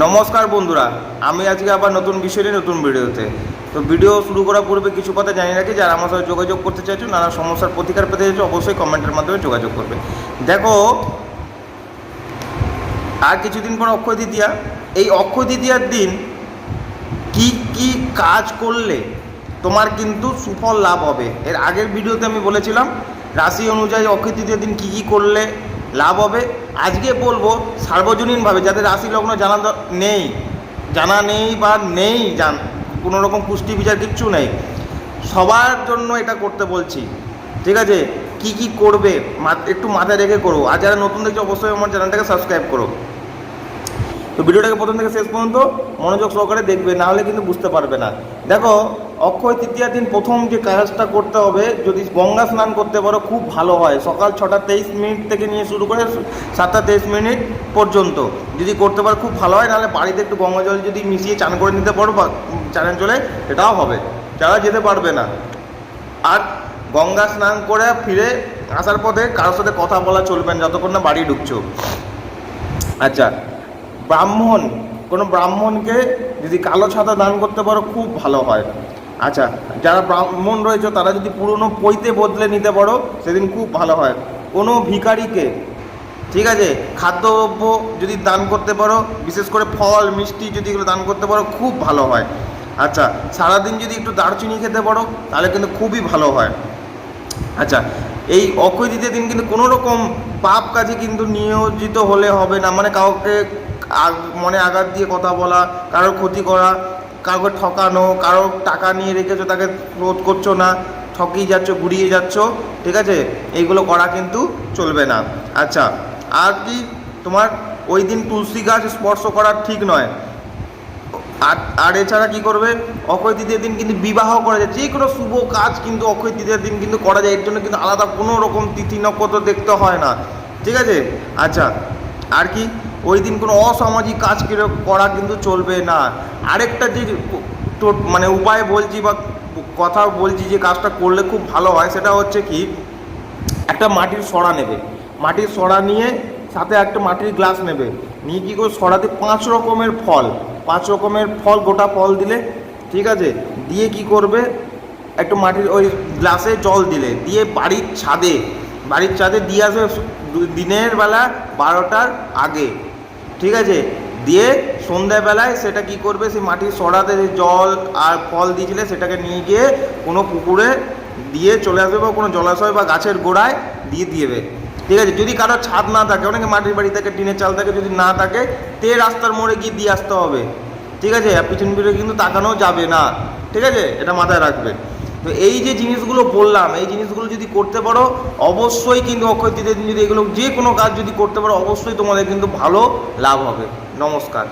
নমস্কার বন্ধুরা, আমি আজকে আবার নতুন বিষয় নিয়ে নতুন ভিডিওতে। তো ভিডিও শুরু করার পূর্বে কিছু কথা জানিয়ে রাখি, যারা আমার সাথে যোগাযোগ করতে চাইছো, নানা সমস্যার প্রতিকার পেতে চাইছো, অবশ্যই কমেন্টের মাধ্যমে যোগাযোগ করবে। দেখো, আর কিছুদিন পর অক্ষয় তৃতীয়া। এই অক্ষয় তৃতীয়ার দিন কি কি কাজ করলে তোমার কিন্তু সুফল লাভ হবে? এর আগের ভিডিওতে আমি বলেছিলাম, রাশি অনুযায়ী অক্ষয় তৃতীয়ার দিন কী কী করলে লাভ হবে। আজকে বলব, সার্বজনীনভাবে যাদের রাশি লগ্ন জানা নেই জানা নেই বা নেই জান কোনো রকম পুষ্টি বিচার কিচ্ছু নেই। সবার জন্য এটা করতে বলছি, ঠিক আছে? কি কি করবে একটু মাথায় রেখে করো। আর যারা নতুন দেখছ, অবশ্যই আমার চ্যানেলটাকে সাবস্ক্রাইব করো। তো ভিডিওটাকে প্রথম থেকে শেষ পর্যন্ত মনোযোগ সহকারে দেখবে, না হলে কিন্তু বুঝতে পারবে না। দেখো, অক্ষয় তৃতীয়া দিন প্রথম যে কাজটা করতে হবে, যদি গঙ্গা স্নান করতে পারো, খুব ভালো হয়। সকাল ছটা তেইশ মিনিট থেকে নিয়ে শুরু করে সাতটা তেইশ মিনিট পর্যন্ত। যদি করতে পারো, খুব ভালো হয়, নাহলে বাড়িতে একটু গঙ্গা জল যদি মিশিয়ে চান করে নিতে পারো বা চানের চলে এটাও হবে। যারা যেতে পারবে না। আর গঙ্গা স্নান করে ফিরে আসার পথে কারোর সাথে কথা বলা চলবে না, যতক্ষণ না বাড়ি ঢুকছো। আচ্ছা ব্রাহ্মণ, কোনো ব্রাহ্মণকে যদি কালো ছাতা দান করতে পারো, খুব ভালো হয়। আচ্ছা যারা ব্রাহ্মণ রয়েছে, তারা যদি পুরনো পৈতে বদলে নিতে পারো, সেদিন খুব ভালো হয়। কোনো ভিখারিকে, ঠিক আছে, খাদ্যদ্রব্য যদি দান করতে পারো, বিশেষ করে ফল, মিষ্টি যদি এগুলো দান করতে পারো, খুব ভালো হয়। আচ্ছা সারাদিন যদি একটু দারচিনি খেতে পারো, তাহলে কিন্তু খুবই ভালো হয়। আচ্ছা এই অক্ষয় দিন কিন্তু কোনো রকম পাপ কাজে কিন্তু নিয়োজিত হলে হবে না। মানে কাউকে মনে আঘাত দিয়ে কথা বলা কারোর ক্ষতি করা, কাউকে ঠকানো, কারও টাকা নিয়ে রেখেছো, তাকে রোধ করছ না, ঠকিয়ে যাচ্ছ ঘুরিয়ে যাচ্ছ, ঠিক আছে? এইগুলো করা কিন্তু চলবে না। আচ্ছা আর কি তোমার ওই দিন তুলসী গাছ স্পর্শ করা ঠিক নয়। আর আর এছাড়া কি করবে? অক্ষয় তৃতীয় দিন কিন্তু বিবাহ করা যায়। যে কোনো শুভ কাজ কিন্তু অক্ষয় তৃতীয় দিন কিন্তু করা যায়। এর জন্য কিন্তু আলাদা কোনো রকম তিথি নক্ষত্র দেখতে হয় না। ঠিক আছে? আচ্ছা আর কি, ওই দিন কোনো অসামাজিক কাজ কিরো- কিন্তু চলবে না। আরেকটা যে মানে উপায় বলছি বা কথা বলছি যে কাজটা করলে খুব ভালো হয়, সেটা হচ্ছে কি, একটা মাটির সরা নেবে। মাটির সরা নিয়ে সাথে একটা মাটির গ্লাস নেবে। নিয়ে কী করে সরাতে পাঁচ রকমের ফল। পাঁচ রকমের ফল, গোটা ফল দিলে, ঠিক আছে? দিয়ে কি করবে? একটু মাটির ওই গ্লাসে জল দিলে। দিয়ে বাড়ির ছাদে বাড়ির ছাদে দিয়ে আসবে দিনের বেলা বারোটার আগে। ঠিক আছে? দিয়ে সন্ধ্যাবেলায় সেটা কি করবে? সেই মাটির সরাতে জল আর ফল দিয়েছিলে সেটাকে নিয়ে গিয়ে কোনো পুকুরে দিয়ে চলে আসবে বা কোনো জলাশয় বা গাছের গোড়ায় দিয়ে দিয়েবে। ঠিক আছে? যদি কারও ছাদ না থাকে, অনেকে মাটির বাড়ি থাকে, টিনের চাল থাকে, যদি না থাকে, তে রাস্তার মোড়ে গিয়ে দিয়ে আসতে হবে। ঠিক আছে? পিছন ফিরে কিন্তু তাকানো যাবে না। ঠিক আছে? এটা মাথায় রাখবে। তো এই যে জিনিসগুলো বললাম, এই জিনিসগুলো যদি করতে পারো, অবশ্যই কিন্তু অক্ষয় তৃতীয় দিন যদি এগুলো যে কোনো কাজ যদি করতে পারো, অবশ্যই তোমাদের কিন্তু ভালো লাভ হবে। নমস্কার।